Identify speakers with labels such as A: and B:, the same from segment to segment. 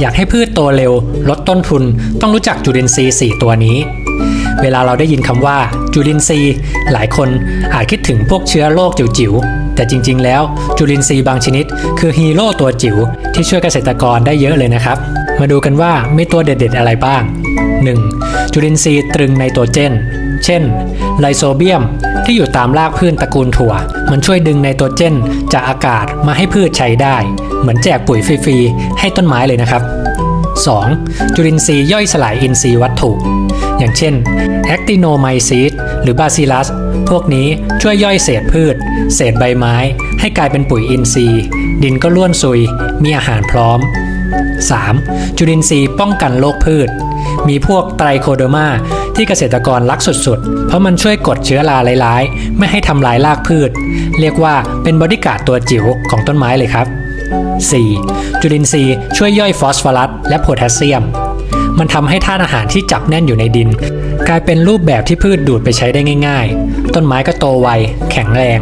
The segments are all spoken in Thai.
A: อยากให้พืชโตเร็ว ลดต้นทุน ต้องรู้จักจุลินทรีย์ 4 ตัวนี้ เวลาเราได้ยินคำว่า จุลินทรีย์ หลายคนอาจคิดถึงพวกเชื้อโรคจิ๋วๆ แต่จริงๆ แล้ว จุลินทรีย์บางชนิด คือฮีโร่ตัวจิ๋วที่ช่วยเกษตรกรได้เยอะเลยนะครับ มาดูกันว่ามีตัวเด็ดๆ อะไรบ้าง 1. จุลินทรีย์ตรึงไนโตรเจน เช่น ไลโซเบียม ที่อยู่ตามรากพืชตระกูลถั่ว มันช่วยดึงไนโตรเจน จากอากาศมาให้พืชใช้ได้ เหมือนแจกปุ๋ยฟรีๆให้ต้นไม้เลยนะครับ 2. จุลินทรีย์ย่อยสลายอินทรีย์วัตถุ อย่างเช่นแอคติโนไมซีดหรือบาซิลัส พวกนี้ช่วยย่อยเศษพืช เศษใบไม้ ให้กลายเป็นปุ๋ยอินทรีย์ ดินก็ล้วนซุย มีอาหารพร้อม 3. จุลินทรีย์ป้องกันโรคพืช มีพวกไตรโคโดมาที่เกษตรกรรักสุดๆ เพราะมันช่วยกดเชื้อราร้ายๆ ไม่ให้ทำลายรากพืช เรียกว่าเป็นบอดี้การ์ดตัวจิ๋วของต้นไม้เลยครับ 4. จุลินทรีย์ช่วยย่อยฟอสฟอรัสและโพแทสเซียม มันทำให้ธาตุอาหารที่จับแน่นอยู่ในดิน กลายเป็นรูปแบบที่พืชดูดไปใช้ได้ง่าย ๆ ต้นไม้ก็โตไว แข็งแรง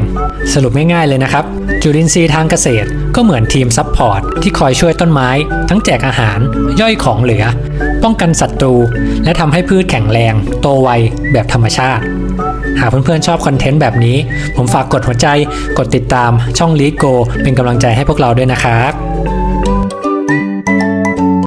A: สรุปง่ายๆเลยนะครับ จุลินทรีย์ทางเกษตรก็เหมือนทีมซัพพอร์ตที่คอยช่วยต้นไม้ ทั้งแจกอาหารย่อยของเหลือ ป้องกันศัตรู และทำให้พืชแข็งแรง โตไวแบบธรรมชาติ หากเพื่อนๆชอบคอนเทนต์แบบนี้ ผมฝากกดหัวใจ กดติดตามช่องลีโกเป็นกำลังใจให้พวกเราด้วยนะครับ